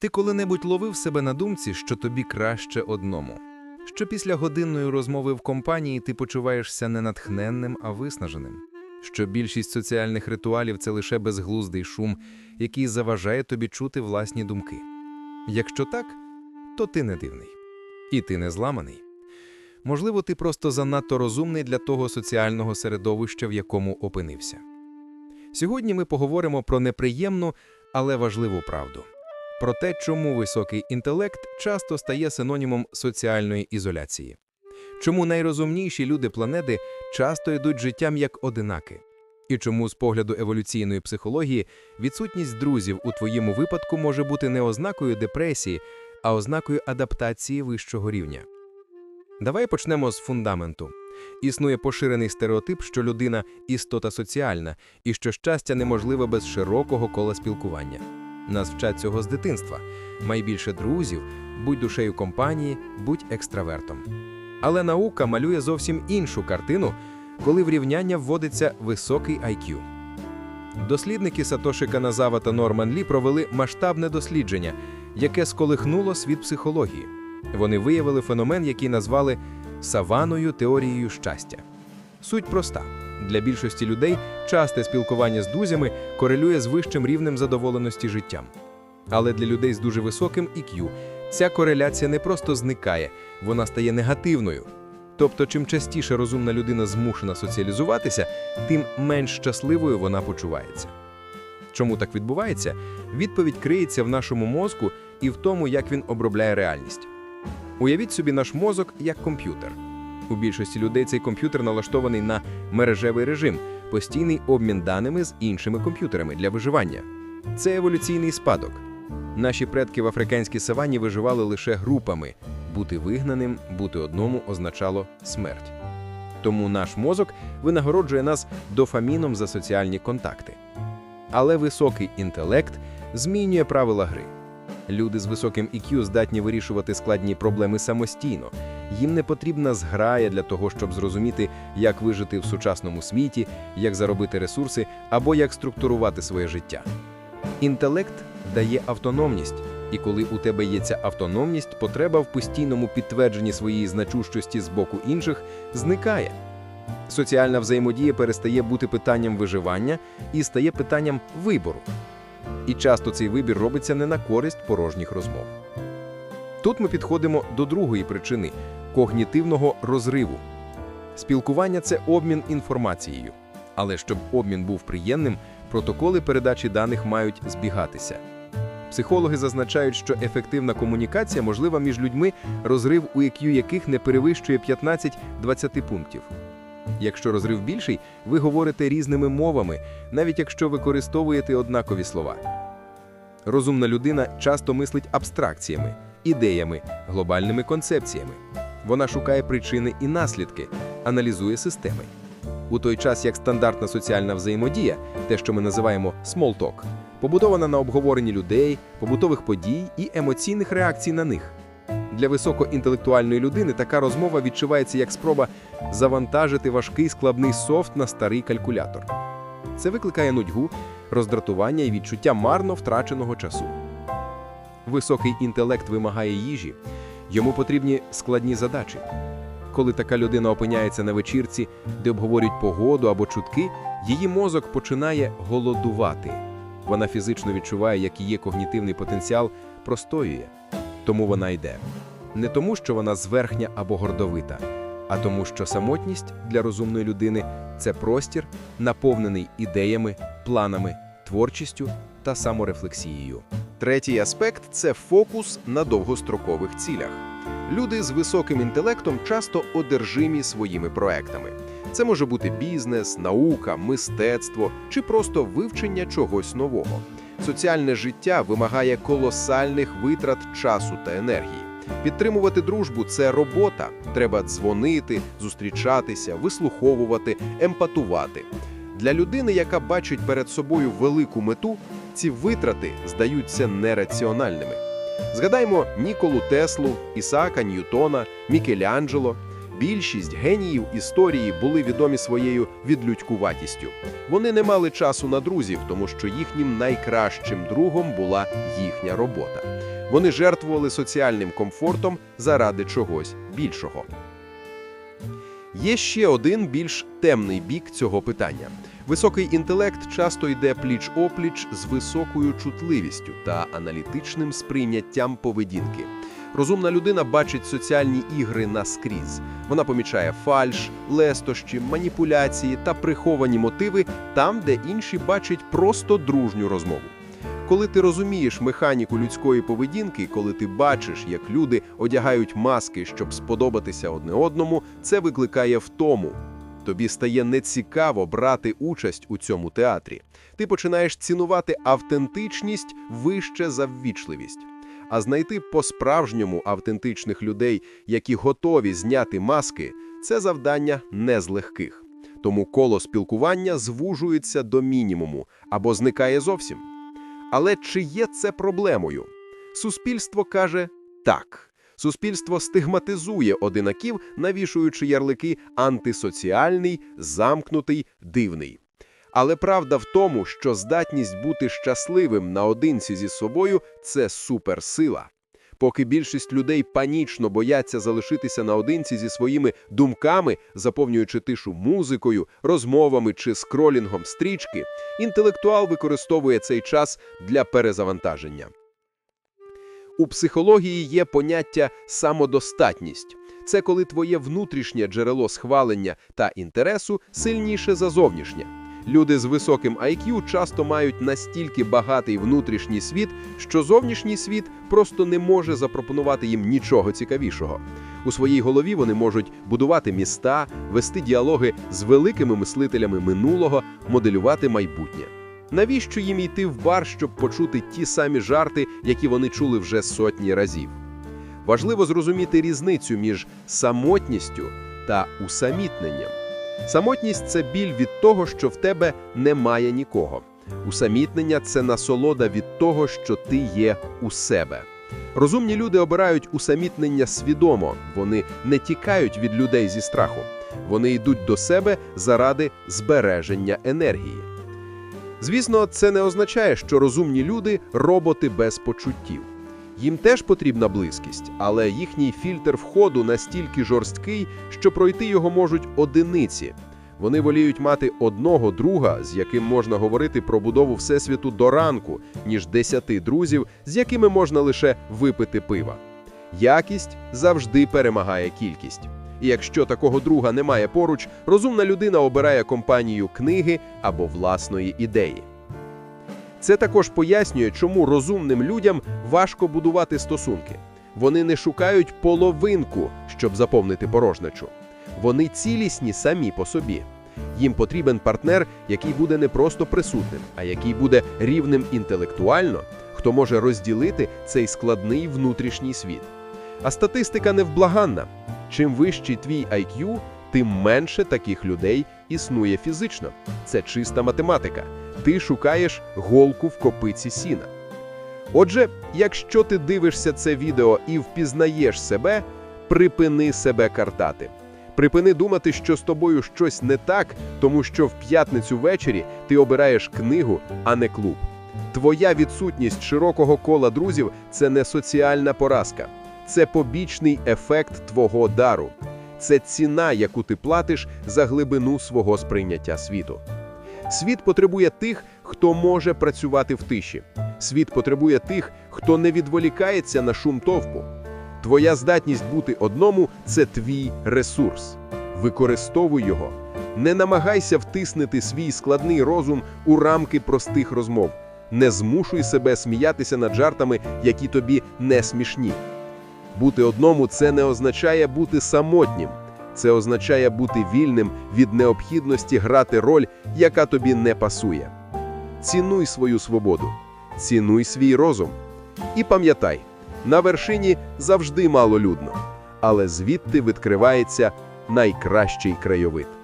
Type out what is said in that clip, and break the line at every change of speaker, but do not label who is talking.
Ти коли-небудь ловив себе на думці, що тобі краще одному, що після годинної розмови в компанії ти почуваєшся не натхненним, а виснаженим, що більшість соціальних ритуалів це лише безглуздий шум, який заважає тобі чути власні думки. Якщо так, то ти не дивний. І ти не зламаний. Можливо, ти просто занадто розумний для того соціального середовища, в якому опинився. Сьогодні ми поговоримо про неприємну, але важливу правду. Про те, чому високий інтелект часто стає синонімом соціальної ізоляції. Чому найрозумніші люди планети часто йдуть життям як одинаки. І чому з погляду еволюційної психології відсутність друзів у твоєму випадку може бути не ознакою депресії, а ознакою адаптації вищого рівня. Давай почнемо з фундаменту. Існує поширений стереотип, що людина істота соціальна і що щастя неможливе без широкого кола спілкування. Нас вчать цього з дитинства. Май більше друзів, будь душею компанії, будь екстравертом. Але наука малює зовсім іншу картину, коли в рівняння вводиться високий IQ. Дослідники Сатоші Каназава та Норман Лі провели масштабне дослідження, яке сколихнуло світ психології. Вони виявили феномен, який назвали саваною теорією щастя. Суть проста: для більшості людей часте спілкування з друзями корелює з вищим рівнем задоволеності життям. Але для людей з дуже високим IQ ця кореляція не просто зникає, вона стає негативною. Тобто, чим частіше розумна людина змушена соціалізуватися, тим менш щасливою вона почувається. Чому так відбувається? Відповідь криється в нашому мозку і в тому, як він обробляє реальність. Уявіть собі наш мозок як комп'ютер. У більшості людей цей комп'ютер налаштований на мережевий режим, постійний обмін даними з іншими комп'ютерами для виживання. Це еволюційний спадок. Наші предки в африканській саванні виживали лише групами. Бути вигнаним, бути одному означало смерть. Тому наш мозок винагороджує нас дофаміном за соціальні контакти. Але високий інтелект змінює правила гри. Люди з високим IQ здатні вирішувати складні проблеми самостійно. Їм не потрібна зграя для того, щоб зрозуміти, як вижити в сучасному світі, як заробити ресурси або як структурувати своє життя. Інтелект дає автономність, і коли у тебе є ця автономність, потреба в постійному підтвердженні своєї значущості з боку інших зникає. Соціальна взаємодія перестає бути питанням виживання і стає питанням вибору. І часто цей вибір робиться не на користь порожніх розмов. Тут ми підходимо до другої причини когнітивного розриву. Спілкування це обмін інформацією. Але щоб обмін був приємним, протоколи передачі даних мають збігатися. Психологи зазначають, що ефективна комунікація можлива між людьми, розрив у IQ яких не перевищує 15-20 пунктів. Якщо розрив більший, ви говорите різними мовами, навіть якщо використовуєте однакові слова. Розумна людина часто мислить абстракціями, ідеями, глобальними концепціями. Вона шукає причини і наслідки, аналізує системи. У той час як стандартна соціальна взаємодія, те, що ми називаємо talk, побудована на обговоренні людей, побутових подій і емоційних реакцій на них. Для високоінтелектуальної людини така розмова відчувається як спроба завантажити важкий складний софт на старий калькулятор. Це викликає нудьгу, роздратування і відчуття марно втраченого часу. Високий інтелект вимагає їжі, йому потрібні складні задачі. Коли така людина опиняється на вечірці, де обговорюють погоду або чутки, її мозок починає голодувати. Вона фізично відчуває, як її когнітивний потенціал простоює. Тому вона йде. Не тому, що вона зверхня або гордовита, а тому, що самотність для розумної людини це простір, наповнений ідеями, планами, творчістю та саморефлексією.
Третій аспект це фокус на довгострокових цілях. Люди з високим інтелектом часто одержимі своїми проектами. Це може бути бізнес, наука, мистецтво чи просто вивчення чогось нового. Соціальне життя вимагає колосальних витрат часу та енергії. Підтримувати дружбу це робота. Треба дзвонити, зустрічатися, вислуховувати, емпатувати. Для людини, яка бачить перед собою велику мету, ці витрати здаються нераціональними. Згадаймо Ніколу Теслу, Ісаака Ньютона, Мікеланджело. Більшість геніїв історії були відомі своєю відлюдькуватістю. Вони не мали часу на друзів, тому що їхнім найкращим другом була їхня робота. Вони жертвували соціальним комфортом заради чогось більшого. Є ще один більш темний бік цього питання. Високий інтелект часто йде пліч-опліч з високою чутливістю та аналітичним сприйняттям поведінки. Розумна людина бачить соціальні ігри наскрізь. Вона помічає фальш, лестощі, маніпуляції та приховані мотиви там, де інші бачать просто дружню розмову. Коли ти розумієш механіку людської поведінки, коли ти бачиш, як люди одягають маски, щоб сподобатися одне одному, це викликає втому. Тобі стає нецікаво брати участь у цьому театрі. Ти починаєш цінувати автентичність вище за ввічливість. А знайти по-справжньому автентичних людей, які готові зняти маски, це завдання не з легких. Тому коло спілкування звужується до мінімуму або зникає зовсім. Але чи є це проблемою? Суспільство каже так. Суспільство стигматизує одинаків, навішуючи ярлики антисоціальний, замкнутий, дивний. Але правда в тому, що здатність бути щасливим наодинці зі собою це суперсила. Поки більшість людей панічно бояться залишитися наодинці зі своїми думками, заповнюючи тишу музикою, розмовами чи скролінгом стрічки, інтелектуал використовує цей час для перезавантаження. У психології є поняття самодостатність. Це коли твоє внутрішнє джерело схвалення та інтересу сильніше за зовнішнє. Люди з високим IQ часто мають настільки багатий внутрішній світ, що зовнішній світ просто не може запропонувати їм нічого цікавішого. У своїй голові вони можуть будувати міста, вести діалоги з великими мислителями минулого, моделювати майбутнє. Навіщо їм йти в бар, щоб почути ті самі жарти, які вони чули вже сотні разів? Важливо зрозуміти різницю між самотністю та усамітненням. Самотність це біль від того, що в тебе немає нікого. Усамітнення це насолода від того, що ти є у себе. Розумні люди обирають усамітнення свідомо, вони не тікають від людей зі страху. Вони йдуть до себе заради збереження енергії. Звісно, це не означає, що розумні люди роботи без почуттів. Їм теж потрібна близькість, але їхній фільтр входу настільки жорсткий, що пройти його можуть одиниці. Вони воліють мати одного друга, з яким можна говорити про будову всесвіту до ранку, ніж десяти друзів, з якими можна лише випити пива. Якість завжди перемагає кількість. І якщо такого друга немає поруч, розумна людина обирає компанію книги або власної ідеї. Це також пояснює, чому розумним людям важко будувати стосунки. Вони не шукають половинку, щоб заповнити порожнечу. Вони цілісні самі по собі. Їм потрібен партнер, який буде не просто присутним, а який буде рівним інтелектуально, хто може розділити цей складний внутрішній світ. А статистика невблаганна. Чим вищий твій IQ, тим менше таких людей існує фізично. Це чиста математика. Ти шукаєш голку в копиці сіна. Отже, якщо ти дивишся це відео і впізнаєш себе, припини себе картати. Припини думати, що з тобою щось не так, тому що в п'ятницю ввечері ти обираєш книгу, а не клуб. Твоя відсутність широкого кола друзів це не соціальна поразка, це побічний ефект твого дару. Це ціна, яку ти платиш за глибину свого сприйняття світу. Світ потребує тих, хто може працювати в тиші. Світ потребує тих, хто не відволікається на шум товпу. Твоя здатність бути одному це твій ресурс. Використовуй його. Не намагайся втиснути свій складний розум у рамки простих розмов. Не змушуй себе сміятися над жартами, які тобі не смішні. Бути одному це не означає бути самотнім. Це означає бути вільним від необхідності грати роль, яка тобі не пасує. Цінуй свою свободу, цінуй свій розум. І пам'ятай, на вершині завжди малолюдно, але звідти відкривається найкращий краєвид.